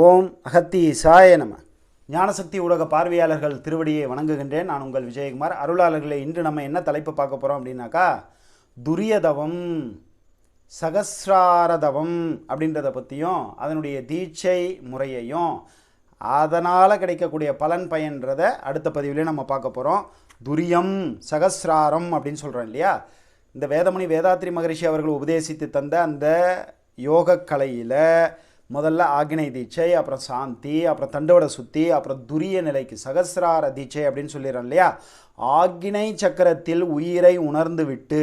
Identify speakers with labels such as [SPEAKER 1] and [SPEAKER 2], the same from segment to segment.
[SPEAKER 1] ஓம் அகத்தி சாய நம. ஞானசக்தி ஊடக பார்வையாளர்கள் திருவடியை வணங்குகின்றேன். நான் உங்கள் விஜயகுமார். அருளாளர்களை இன்று நம்ம என்ன தலைப்பு பார்க்க போகிறோம் அப்படின்னாக்கா துரியதவம் சகசிராரதவம் அப்படின்றத பற்றியும் அதனுடைய தீட்சை முறையையும் அதனால் கிடைக்கக்கூடிய பலன் பயன்றதை அடுத்த பதிவிலே நம்ம பார்க்க போகிறோம் துரியம் சகசிராரம் அப்படின்னு சொல்கிறோம் இல்லையா? இந்த வேதமணி வேதாத்ரி மகரிஷி அவர்கள் உபதேசித்து தந்த அந்த யோக கலையில் முதல்ல ஆக்னை தீட்சை அப்புறம் சாந்தி அப்புறம் தண்டோட சுத்தி அப்புறம் துரிய நிலைக்கு சகசிரார தீட்சை அப்படின்னு சொல்லிடுறோம் இல்லையா? ஆக்னை சக்கரத்தில் உயிரை உணர்ந்து விட்டு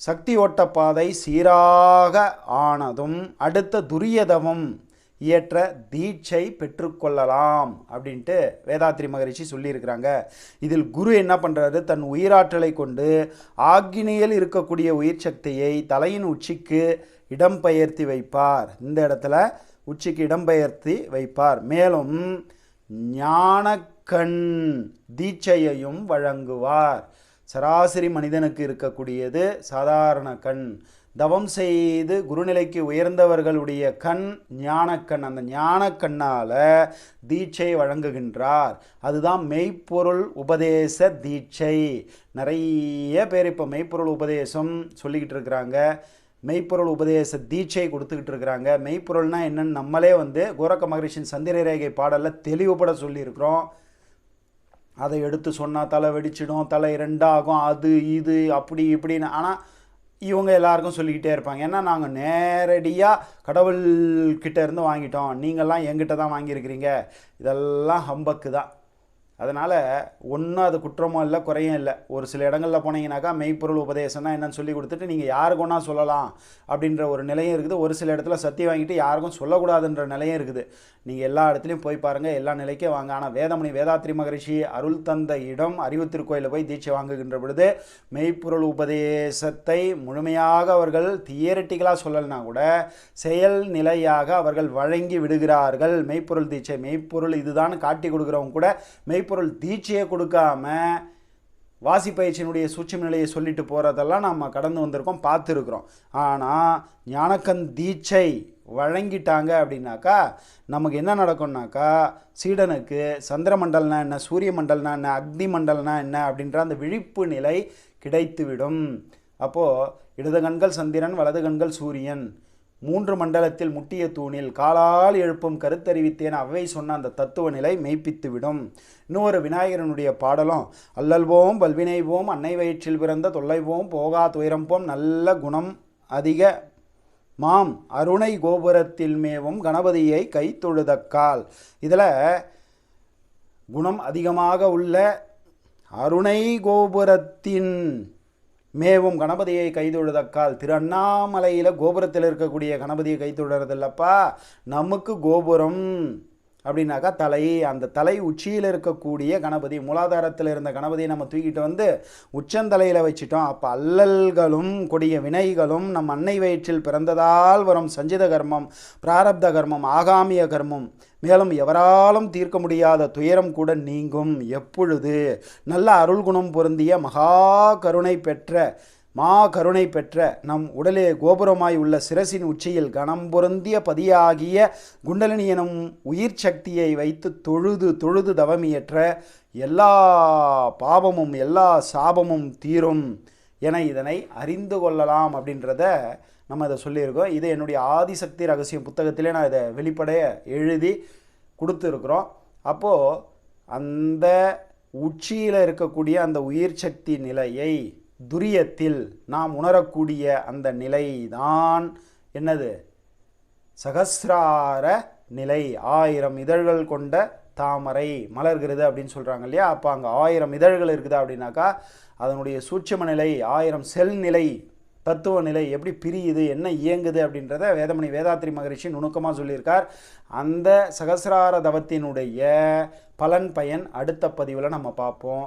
[SPEAKER 1] சக்தி ஓட்டப்பாதை சீராக ஆனதும் அடுத்த துரியதவம் இயற்ற தீட்சை பெற்றுக்கொள்ளலாம் அப்படின்ட்டு வேதாத்ரி மகரிஷி சொல்லியிருக்கிறாங்க. இதில் குரு என்ன பண்ணுறாரு தன் உயிராற்றலை கொண்டு ஆக்னியில் இருக்கக்கூடிய உயிர் சக்தியை தலையின் உச்சிக்கு இடம்பெயர்த்தி வைப்பார். இந்த இடத்துல உச்சிக்கு இடம்பெயர்த்தி வைப்பார். மேலும் ஞானக்கண் தீட்சையையும் வழங்குவார். சராசரி மனிதனுக்கு இருக்கக்கூடியது சாதாரண கண். தவம் செய்து குருநிலைக்கு உயர்ந்தவர்களுடைய கண் ஞானக்கண். அந்த ஞானக்கண்ணால் தீட்சை வழங்குகின்றார். அதுதான் மெய்ப்பொருள் உபதேச தீட்சை. நிறைய பேர் இப்போ மெய்ப்பொருள் உபதேசம் சொல்லிக்கிட்டு இருக்கிறாங்க. மெய்ப்பொருள் உபதேச தீட்சை கொடுத்துக்கிட்டு இருக்கிறாங்க மெய்ப்பொருள்னா என்னன்னு நம்மளே வந்து கோரக்க மகரிஷின் சந்திர ரேகை பாடலில் தெளிவுபட சொல்லியிருக்கிறோம். அதை எடுத்து சொன்னால் தலை வெடிச்சிடும் தலை ரெண்டாகும் அது இது அப்படி இப்படின்னு. ஆனால் இவங்க எல்லாருக்கும் சொல்லிக்கிட்டே இருப்பாங்க. ஏன்னா நாங்கள் நேரடியாக கடவுள்கிட்ட இருந்து வாங்கிட்டோம். நீங்கள்லாம் எங்கிட்ட தான் வாங்கியிருக்கிறீங்க. இதெல்லாம் ஹம்பக்கு தான் அதனால் ஒன்றும் அது குற்றமும் இல்லை குறையும் இல்லை. ஒரு சில இடங்களில் போனீங்கன்னாக்கா மெய்ப்பொருள் உபதேசம்னா என்னென்னு சொல்லி கொடுத்துட்டு நீங்கள் யாருக்கு ஒன்றா சொல்லலாம் அப்படின்ற ஒரு நிலையும் இருக்குது. ஒரு சில இடத்துல சத்தி வாங்கிட்டு யாருக்கும் சொல்லக்கூடாதுன்ற நிலையும் இருக்குது. நீங்கள் எல்லா இடத்துலையும் போய் பாருங்கள் எல்லா நிலைக்கும் வாங்க. ஆனால் வேதமணி வேதாத்ரி மகரிஷி அருள் தந்த இடம் அறிவு திருக்கோயிலில் போய் தீட்சை வாங்குகின்ற பொழுது மெய்ப்பொருள் உபதேசத்தை முழுமையாக அவர்கள் தியரட்டிக்கலாக சொல்லலைனா கூட செயல் நிலையாக அவர்கள் வழங்கி விடுகிறார்கள். மெய்ப்பொருள் தீட்சை மெய்ப்பொருள் இதுதான் காட்டி கொடுக்குறவங்க கூட மெய் மெய்ப்பொருள் தீட்சையை கொடுக்காம வாசி பயிற்சியினுடைய சூட்சும நிலையை சொல்லிட்டு போகிறதெல்லாம் நம்ம கடந்து வந்திருக்கோம் பார்த்துருக்குறோம். ஆனால் ஞானக்கன் தீட்சை வழங்கிட்டாங்க அப்படின்னாக்கா நமக்கு என்ன நடக்கும்னாக்கா சீடனுக்கு சந்திரமண்டல்னா என்ன சூரிய மண்டல்னா என்ன அக்னி மண்டல்னா என்ன அப்படின்ற அந்த விழிப்பு நிலை கிடைத்துவிடும். அப்போது இடது கண்கள் சந்திரன் வலது கண்கள் சூரியன். மூன்று மண்டலத்தில் முட்டிய தூணில் காலால் எழுப்பும் கருத்தறிவித்தேன் அவை சொன்ன அந்த தத்துவ நிலை மெய்ப்பித்துவிடும். இன்னொரு விநாயகரனுடைய பாடலும் அல்லல்வோம் வல்வினைவோம் அன்னை வயிற்றில் பிறந்த தொல்லைவோம் போகா துயரம்போம் நல்ல குணம் அதிக மாம் அருணை கோபுரத்தில் மேவும் கணபதியை கை தொழுதக்கால். இதில் குணம் அதிகமாக உள்ள அருணை கோபுரத்தின் மேவும் கணபதியை கைதொழுதக்கால். திரு அண்ணாமலையில் கோபுரத்தில் இருக்கக்கூடிய கணபதியை கைத்தொழுறதில்லப்பா நமக்கு கோபுரம். அப்படின்னாக்கா தலை அந்த தலை உச்சியில் இருக்கக்கூடிய கணபதி மூலாதாரத்தில் இருந்த கணபதியை நம்ம தூக்கிட்டு வந்து உச்சந்தலையில் வச்சிட்டோம். அப்போ அல்லல்களும் கொடிய வினைகளும் நம் அன்னை வயிற்றில் பிறந்ததால் வரும் சஞ்சித கர்மம் பிராரப்த கர்மம் ஆகாமிய கர்மம். மேலும் எவராலும் தீர்க்க முடியாத துயரம் கூட நீங்கும். எப்பொழுது? நல்ல அருள் குணம் பொருந்திய மகா கருணை பெற்ற மா கருணை பெற்ற நம் உடலே கோபுரமாய் உள்ள சிரசின் உச்சியில் கணம் பொருந்திய பதியாகிய குண்டலினி எனும் உயிர் சக்தியை வைத்து தொழுது தொழுது தவமியற்ற எல்லா பாவமும் எல்லா சாபமும் தீரும் என இதனை அறிந்து கொள்ளலாம் அப்படின்றத நம்ம இதை சொல்லியிருக்கோம். இது என்னுடைய ஆதிசக்தி ரகசியம் புத்தகத்திலே நான் இதை வெளிப்படைய எழுதி கொடுத்துருக்குறோம். அப்போது அந்த உச்சியில் இருக்கக்கூடிய அந்த உயிர் சக்தி நிலையை துரியத்தில் நாம் உணரக்கூடிய அந்த நிலைதான் என்னது? சகசிரார நிலை. ஆயிரம் இதழ்கள் கொண்ட தாமரை மலர்கிறது அப்படின்னு சொல்கிறாங்க இல்லையா? அப்போ அங்கே ஆயிரம் இதழ்கள் இருக்குது அப்படின்னாக்கா அதனுடைய சூட்சம நிலை ஆயிரம் செல் நிலை தத்துவ நிலை எப்படி பிரியுது என்ன இயங்குது அப்படின்றத வேதமணி வேதாத்ரி மகரிஷி நுணுக்கமாக சொல்லியிருக்கார். அந்த சகசிரார தவத்தினுடைய பலன் பயன் அடுத்த பதிவில் நம்ம பார்ப்போம்.